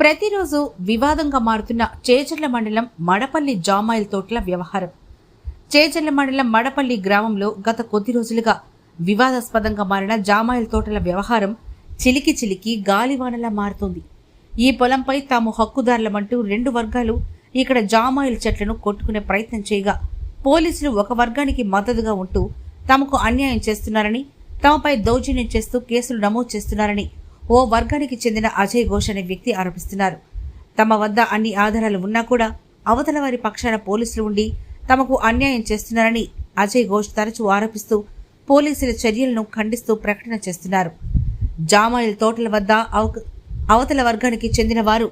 ప్రతిరోజు వివాదంగా మారుతున్న చేజర్ల మండలం మడపల్లి జామాయిల్ తోటల వ్యవహారం. చేజర్ల మండలం మడపల్లి గ్రామంలో గత కొద్ది రోజులుగా వివాదాస్పదంగా మారిన జామాయిల్ తోటల వ్యవహారం చిలికి చిలికి గాలివానలా మారుతోంది. ఈ పొలంపై తాము హక్కుదారులమంటూ రెండు వర్గాలు ఇక్కడ జామాయిల్ చెట్లను కొట్టుకునే ప్రయత్నం చేయగా పోలీసులు ఒక వర్గానికి మద్దతుగా ఉంటూ తమకు అన్యాయం చేస్తున్నారని తమపై దౌర్జన్యం చేస్తూ కేసులు నమోదు చేస్తున్నారని ఓ వర్గానికి చెందిన అజయ్ ఘోష్ అనే వ్యక్తి ఆరోపిస్తున్నారు. తమ వద్ద అన్ని ఆధారాలు ఉన్నా కూడా అవతల వారి పక్షాన పోలీసులు ఉండి తమకు అన్యాయం చేస్తున్నారని అజయ్ ఘోష్ తరచూ ఆరోపిస్తూ పోలీసుల చర్యలను ఖండిస్తూ ప్రకటన చేస్తున్నారు. జామాయిల్ తోటల వద్ద అవతల వర్గానికి చెందిన వారు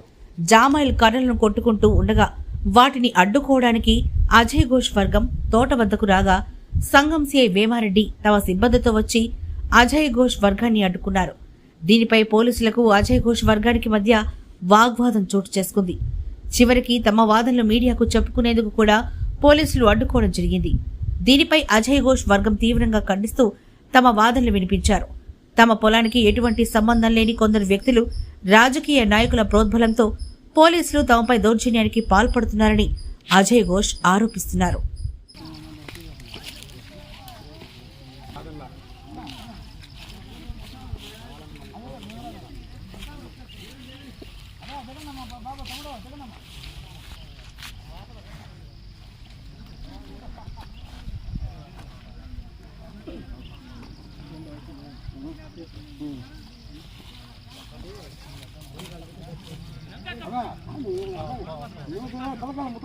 జామాయిల్ కర్రలను కొట్టుకుంటూ ఉండగా వాటిని అడ్డుకోవడానికి అజయ్ ఘోష్ వర్గం తోట వద్దకు రాగా సంఘం సిఐ వేమారెడ్డి తమ సిబ్బందితో వచ్చి అజయ్ ఘోష్ వర్గాన్ని అడ్డుకున్నారు. దీనిపై పోలీసులకు అజయ్ ఘోష్ వర్గానికి మధ్య వాగ్వాదం చోటు చేసుకుంది. చివరికి తమ వాదనలు మీడియాకు చెప్పుకునేందుకు కూడా పోలీసులు అడ్డుకోవడం జరిగింది. దీనిపై అజయ్ ఘోష్ వర్గం తీవ్రంగా ఖండిస్తూ తమ వాదనలు వినిపించారు. తమ పొలానికి ఎటువంటి సంబంధం లేని కొందరు వ్యక్తులు రాజకీయ నాయకుల ప్రోద్బలంతో పోలీసులు తమపై దౌర్జన్యానికి పాల్పడుతున్నారని అజయ్ ఘోష్ ఆరోపిస్తున్నారు.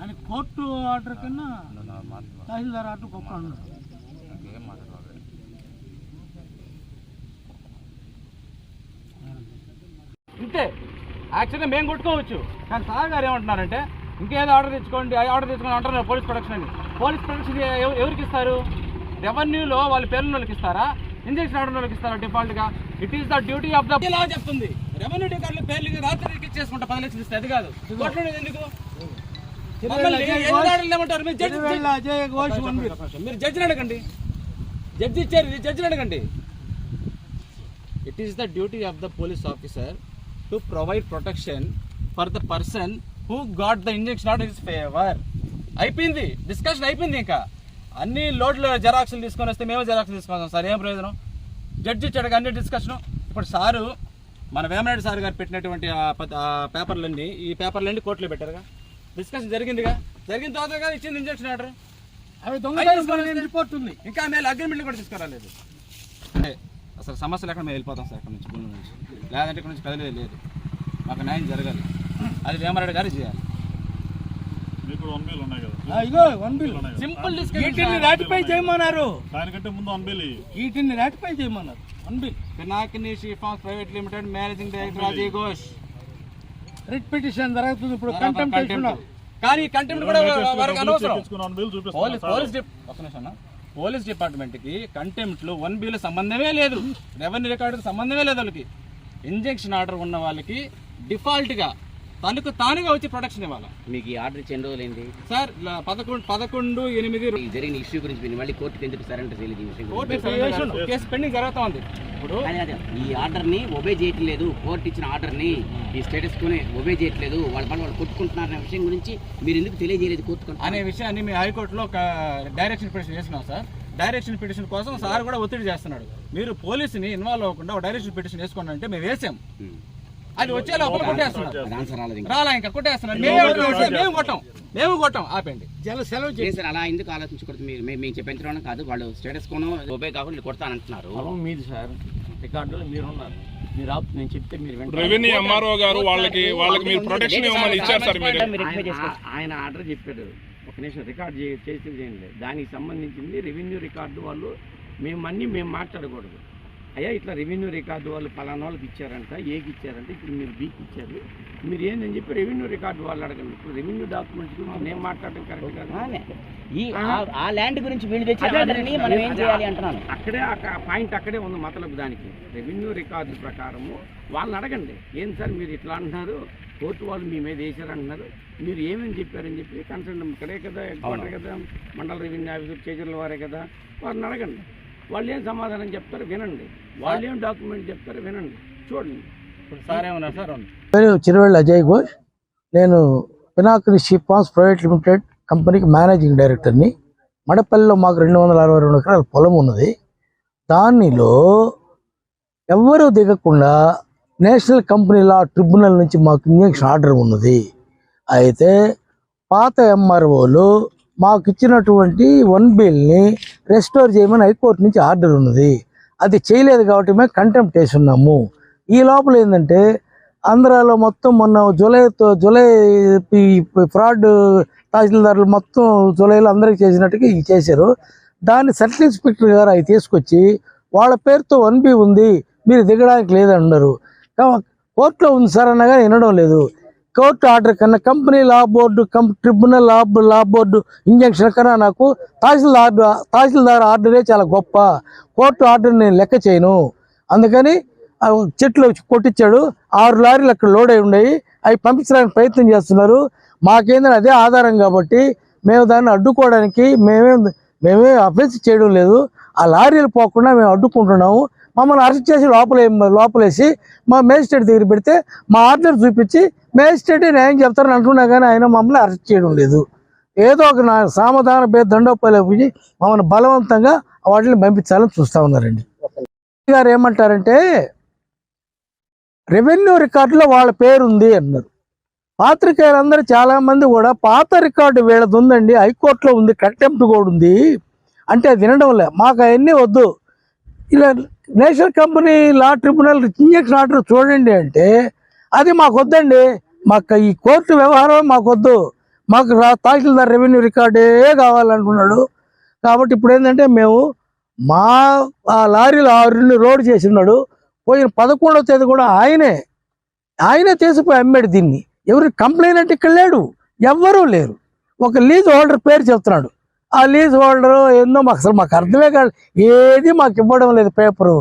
ఆయన కోర్టు ఆర్డర్ కన్నా తహసీల్దార్ ఆర్డర్ గొప్ప అన్నాడు ఇంతే. యాక్చువల్గా మేము కొట్టుకోవచ్చు. కానీ సార్ గారు ఏమంటున్నారంటే ఇంకేదో ఆర్డర్ తెచ్చుకోండి ఆర్డర్ తెచ్చుకోండి అంటున్నారు పోలీస్ ప్రొడక్షన్ అని. పోలీస్ ప్రొడక్షన్ ఎవ- ఎవరికి ఇస్తారు? రెవెన్యూలో వాళ్ళ పేర్ల వాళ్ళకి ఇస్తారా? ఇంజక్షన్ ఆర్డర్ వాళ్ళకి ఇస్తారా డిఫాల్ట్గా? It is the duty of the law చెప్తుంది. రెవెన్యూ అధికారుల పేర్లు రాత్రికి ఇచ్చేసుకుంటా పది లక్షలు ఇస్తే అది కాదు. ఎందుకు? మీరు జడ్జిని అడగండి. జడ్జి ఇచ్చారు జడ్జిని అడగండి. It is the duty of the police officer to provide protection for the person who got the injection order is favour అయిపోయింది. డిస్కషన్ అయిపోయింది ఇంకా. అన్ని లోడ్లు జెరాక్స్లు తీసుకొని వస్తే మేము జెరాక్స్ తీసుకొస్తాం సార్ ఏం ప్రయోజనం? జడ్జి ఇచ్చాడు అన్ని డిస్కషన్ ఇప్పుడు సారు మన వేమనాయుడు సార్ గారు పెట్టినటువంటి పేపర్లన్నీ ఈ పేపర్లన్నీ కోర్టులో పెట్టారుగా. డిస్కషన్ జరిగిందిగా. జరిగిన తర్వాత కదా ఇచ్చింది ఇంజెక్షన్ ఆర్డర్ అవి దొంగతనం రిపోర్ట్ ఉంది. ఇంకా మేము అగ్రిమెంట్లు కూడా తీసుకురాలేదు. అంటే అసలు సమస్యలు ఎక్కడ మేము వెళ్ళిపోతాం సార్ ఇక్కడ నుంచి భూమి నుంచి. లేదంటే ఇక్కడ నుంచి కదిలేదు లేదు. మాకు న్యాయం జరగాలి. అది వేమారెడ్డి గారు చేయాలి. మీకు వన్ బిల్ ఉన్నాయి కదా. ఆ, ఇగో వన్ బిల్ సింపుల్ వీటిని రాటిఫై చేయమన్నారు. దానికంటే ముందు వన్ బిల్ వీటిని రాటిఫై చేయమన్నారు. Pinakini షీఫాన్స్ private limited managing director Ajay Ghosh writ petition జరుగుతుంది ఇప్పుడు కంటెంప్టేషన్ కానీ కంటెంప్ట్ కూడా వారికి అనవసరం. పోలీస్ పోలీస్ ఒక్క నిమిషం. పోలీస్ డిపార్ట్మెంట్కి కంటెంప్ట్లో వన్ బిల్ సంబంధమే లేదు. రెవెన్యూ రికార్డు సంబంధమే లేదు వాళ్ళకి. ఇంజెక్షన్ ఆర్డర్ ఉన్న వాళ్ళకి డిఫాల్ట్గా తనకు తానుగా వచ్చి ప్రొటెక్షన్ ఇవ్వాలి. మీకు ఈ ఆర్డర్ ఇచ్చి ఎన్ని రోజులైంది? సార్ పదకొండు పదకొండు ఎనిమిది ఈ జరిగిన ఇష్యూ గురించి మీరు మళ్ళీ కోర్టుకి ఎందుకు సరెండర్ చేయలేదు ఈ విషయం కోర్టు గురించి? కేసు- కేసు పెండింగ్ జరుగుతా ఉంది. ఇప్పుడు ఈ ఆర్డర్ని ఒబే చేయట్లేదు. కోర్టు ఇచ్చిన ఆర్డర్ని ఈ స్టేటస్ కోనే ఒబే చేయట్లేదు. వాళ్ళ పని వాళ్ళు కొట్టుకుంటున్నారనే విషయం గురించి మీరు ఎందుకు తెలియజేయలేదు కోర్టుకు అనే విషయాన్ని మేము హైకోర్టులో ఒక డైరెక్షన్ పిటిషన్ చేసినాం సార్. డైరెక్షన్ పిటిషన్ కోసం సార్ కూడా ఒత్తిడి చేస్తున్నాడు. మీరు పోలీసుని ఇన్వాల్వ్ అవ్వకుండా ఒక డైరెక్షన్ పిటిషన్ వేసుకోండి అంటే మేము వేసాం. అది వచ్చే లోపల కొట్టేస్తున్నారు. రాలా ఇంకా మేము కొట్టాం, మేము కొట్టాం. ఆపండి జల సెలవు సార్ అలా ఎందుకు ఆలోచించకూడదు? మీరు మేము చెప్పించడం కాదు వాళ్ళు స్టేటస్ కోనో ఒబే కాకుండా కొడతానంటున్నారు. మీది సార్ రికార్డులో మీరున్నారు. మీరు ఆప్ నేను చెప్తే మీరు. రెవెన్యూ ఎంఆర్ఓ గారు వాళ్ళకి వాళ్ళకి మీరు ప్రొటెక్షన్ ఇవ్వమని ఇచ్చారు సార్ మీరు మీరు. ఎక్కువ ఆయన ఆర్డర్ చెప్పాడు. ఒక నిమిషం రికార్డ్ చేసి చేయండి దానికి సంబంధించింది రెవెన్యూ రికార్డు వాళ్ళు మేము అన్నీ మేము మాట్లాడకూడదు. అయ్యా ఇట్లా రెవెన్యూ రికార్డు వాళ్ళు పలానా వాళ్ళకి ఇచ్చారంట ఏకి ఇచ్చారంట ఇప్పుడు మీరు బీకి ఇచ్చారు. మీరు ఏందని చెప్పి రెవెన్యూ రికార్డు వాళ్ళు అడగండి. ఇప్పుడు రెవెన్యూ డాక్యుమెంట్స్ గురించి నేను మాట్లాడడం కరెక్ట్ కాదు? ఈ ఆ- ల్యాండ్ గురించి వీళ్ళు మనం ఏం చేయాలి అంటున్నాను. అక్కడే పాయింట్ అక్కడే ఉంది మతలబు దానికి. రెవెన్యూ రికార్డు ప్రకారము వాళ్ళని అడగండి. ఏం సార్ మీరు ఇట్లా అంటున్నారు? కోర్టు వాళ్ళు మీ మీద వేసారు అంటున్నారు మీరు ఏమని చెప్పారని చెప్పి కన్సర్న్ ఇక్కడే కదా హెడ్ కదా మండల రెవెన్యూ ఆఫీసర్ చేజర్ల వారే కదా వారిని అడగండి. వాళ్ళు ఏం సమాధానం చెప్తారో వినండి. వాళ్ళు ఏం డాక్యుమెంట్ చెప్తారో వినండి. చూడండి. పేరు చిరువెళ్ళ అజయ్ ఘోష్. నేను పినాకిని షిప్పాన్స్ ప్రైవేట్ లిమిటెడ్ కంపెనీకి మేనేజింగ్ డైరెక్టర్ని. మడపల్లిలో మాకు రెండు వందల అరవై రెండు ఎకరాల పొలం ఉన్నది. దానిలో ఎవ్వరూ దిగకుండా నేషనల్ కంపెనీ లా ట్రిబ్యునల్ నుంచి మాకు ఇంజక్షన్ ఆర్డర్ ఉన్నది. అయితే పాత ఎంఆర్ఓలు మాకు ఇచ్చినటువంటి వన్ బిల్ని రెస్టోర్ చేయమని హైకోర్టు నుంచి ఆర్డర్ ఉన్నది. అది చేయలేదు కాబట్టి మేము కంటెంప్ట్ చేసి ఉన్నాము ఈ లోపల ఏంటంటే ఆంధ్రాలో మొత్తం మొన్న జూలైతో జూలై ఫ్రాడ్ తహసీల్దారులు మొత్తం జూలైలో అందరికీ చేసినట్టుగా ఇది చేశారు. దాన్ని సర్కిల్ ఇన్స్పెక్టర్ గారు అవి తీసుకొచ్చి వాళ్ళ పేరుతో వన్ బి ఉంది మీరు దిగడానికి లేదన్నారు కోర్టులో ఉంది సార్ అనగా వినడం లేదు. కోర్టు ఆర్డర్ కన్నా company law board tribunal law law board injection కన్నా నాకు తహసీల్దార్ తహసీల్దార్ ఆర్డరే చాలా గొప్ప. కోర్టు ఆర్డర్ నేను లెక్క చేయను. అందుకని చెట్లు కొట్టించాడు ఆరు లారీలు అక్కడ లోడ్ అయి ఉన్నాయి అవి పంపించడానికి ప్రయత్నం చేస్తున్నారు. మాకేందని అదే ఆధారం కాబట్టి మేము దాన్ని అడ్డుకోవడానికి మేమే మేమే అఫెన్స్ చేయడం లేదు. ఆ లారీలు పోకుండా మేము అడ్డుకుంటున్నాము. మమ్మల్ని అరెస్ట్ చేసి లోపల లోపలేసి మా మేజిస్ట్రేట్ దగ్గర పెడితే మా ఆర్డర్ చూపించి మేజిస్ట్రేట్ న్యాయం చెప్తారని అంటున్నా కానీ ఆయన మమ్మల్ని అరెస్ట్ చేయడం లేదు. ఏదో ఒక నా సామధాన పేరు దండోపాయలు పోయి మమ్మల్ని బలవంతంగా వాటిని పంపించాలని చూస్తూ ఉన్నారండి. గారు ఏమంటారంటే రెవెన్యూ రికార్డులో వాళ్ళ పేరు ఉంది అన్నారు. పాత్రికేయులందరూ చాలా మంది కూడా పాత రికార్డు వీళ్ళది ఉందండి హైకోర్టులో ఉంది కంటెంప్ట్ కూడా ఉంది. అంటే అది వినడం లే మాకు అవన్నీ వద్దు. ఇలా national company law tribunal injection order చూడండి అంటే అది మాకు వద్దండి మాకు ఈ కోర్టు వ్యవహారం మాకు వద్దు మాకు తహసీల్దార్ రెవెన్యూ రికార్డే కావాలనుకున్నాడు. కాబట్టి ఇప్పుడు ఏంటంటే మేము మా ఆ లారీలు ఆరుని రోడ్ చేసినాడు పోయిన పదకొండవ తేదీ కూడా ఆయనే ఆయనే తీసిపోయి అమ్మాడు దీన్ని. ఎవరు కంప్లైంట్ అంటే ఇక్కడ లేడు. ఎవ్వరూ లేరు. ఒక లీజ్ హోల్డర్ పేరు చెప్తున్నాడు. ఆ లీజ్ హోల్డర్ ఏందో మాకు అసలు మాకు అర్థమే కాదు. ఏది మాకు ఇవ్వడం లేదు పేపరు